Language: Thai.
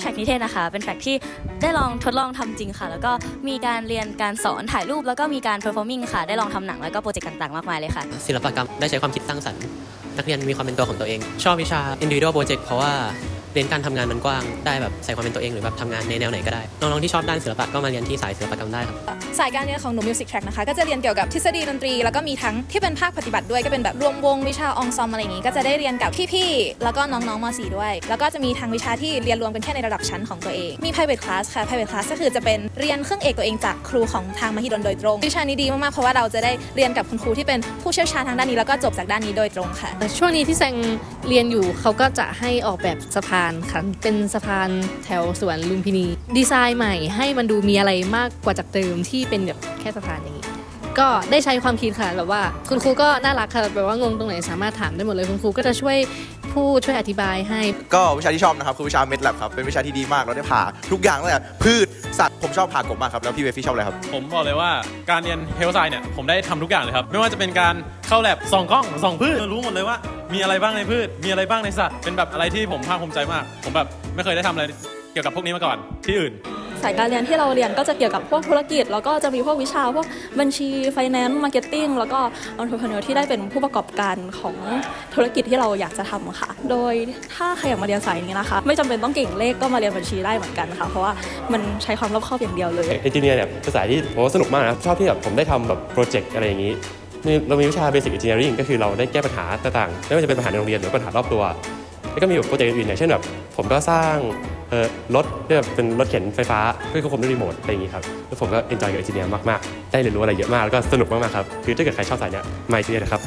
แทร็กนิเทศนะคะ เป็นแทร็กที่ได้ลองทดลองทำจริงค่ะ แล้วก็มีการเรียนการสอนถ่ายรูป แล้วก็มีการ performing ค่ะ ได้ลองทำหนังแล้วก็โปรเจกต์ต่างๆ มากมายเลยค่ะ ศิลปกรรมได้ใช้ความคิดสร้างสรรค์ นักเรียนมีความเป็นตัวของตัวเอง ชอบวิชา individual project เพราะว่า เรียนการทำงานมันกว้างได้แบบใส่ความเป็นตัวเองหรือแบบทำงานในแนวไหนก็ได้น้องๆที่ชอบด้านศิลปะก็มาเรียนที่สายศิลปกรรมได้ครับสายการเรียนของหนู Music Track นะคะก็จะเรียนเกี่ยวกับทฤษฎีดนตรีแล้วก็มีทั้งที่เป็นภาคปฏิบัติด้วยก็เป็นแบบรวมวงวิชาองซอมอะไรอย่างงี้ ก็จะได้เรียนกับพี่ๆแล้วก็น้องๆม .4 ด้วย แล้วก็จะมีทางวิชาที่เรียนรวมกันแค่ในระดับชั้นของตัวเองมี private class ค่ะ private class ก็คือจะเป็นเรียนเครื่องเอกตัวเองจากครูของทางมหิดลโดยตรงวิชานี้ดีมากๆเพราะว่าเราจะได้เรียนกับคุณครูที่เป็นผู้เชี่ยวชาญทางด้านนี้แล้วก็จบจากด้านนี้โดยตรงค่ะ ช่วงนี้ที่แซงเรียนอยู่เขาก็จะให้ออกแบบสะพานค่ะเป็นสะพานแถวสวนลุมพินี ดีไซน์ใหม่ให้มันดูมีอะไรมากกว่าจากเดิมที่เป็นแบบแค่สะพานอย่างนี้ ก็ได้ใช้ความคิดค่ะแบบว่าคุณครูก็น่ารักค่ะแบบว่างงตรงไหนสามารถถามได้หมดเลยคุณครูก็จะช่วยพูดช่วยอธิบายให้ ก็วิชาที่ชอบนะครับคือวิชาเมดแลบครับเป็นวิชาที่ดีมากเราได้ผ่าทุกอย่างตั้งแต่พืชสัตว์ผมชอบผ่ากบมากครับแล้วพี่เวฟี่ชอบอะไรครับผมบอกเลยว่าการเรียนเฮลไซเนี่ยผมได้ทำทุกอย่างเลยครับไม่ว่าจะเป็นการเข้าแลบส่องกล้องส่องพืชรู้หมดเลยว่า มีอะไรบ้างในพืช มีอะไรบ้างในสัตว์ เป็นแบบอะไรที่ผมภาคภูมิใจมาก ผมแบบไม่เคยได้ทำอะไรเกี่ยวกับพวกนี้มาก่อน ที่อื่น สายการเรียนที่เราเรียนก็จะเกี่ยวกับพวกธุรกิจ แล้วก็จะมีพวกวิชาพวกบัญชีไฟแนนซ์มาร์เก็ตติ้งแล้วก็อันท p เนอร์ที่ได้เป็นผู้ประกอบการของธุรกิจที่เราอยากจะทำค่ะ โดยถ้าใครอยากมาเรียนสายนี้นะคะ ไม่จำเป็นต้องเก่งเลขก็มาเรียนบัญชีได้เหมือนกันค่ะ เพราะว่ามันใช้ความรอบคอบอย่างเดียวเลย เอนจิเนียร์เนี่ยเป็นสายที่ผมว่าสนุกมากนะชอบที่แบบผมได้ทำแบบโปรเจกต์อะไรอย่างนี้มี เรามีวิชา Basic Engineering ก็คือเราได้แก้ปัญหาต่างๆไม่ว่าจะเป็นปัญหาในโรงเรียนหรือปัญหารอบตัว แล้วก็มีแบบโปรเจกต์อื่นๆอย่างเช่นแบบผมก็สร้างรถที่แบบเป็นรถเข็นไฟฟ้าเพื่อควบคุมด้วยรีโมทอะไรอย่างนี้ครับแล้วผมก็เอนจอยกับเอนจิเนียร์มากๆ ได้เรียนรู้อะไรเยอะมากแล้วก็สนุกมากๆครับคือถ้าเกิดใครชอบสายเนี้ยมาเอนจิเนียร์นะครับ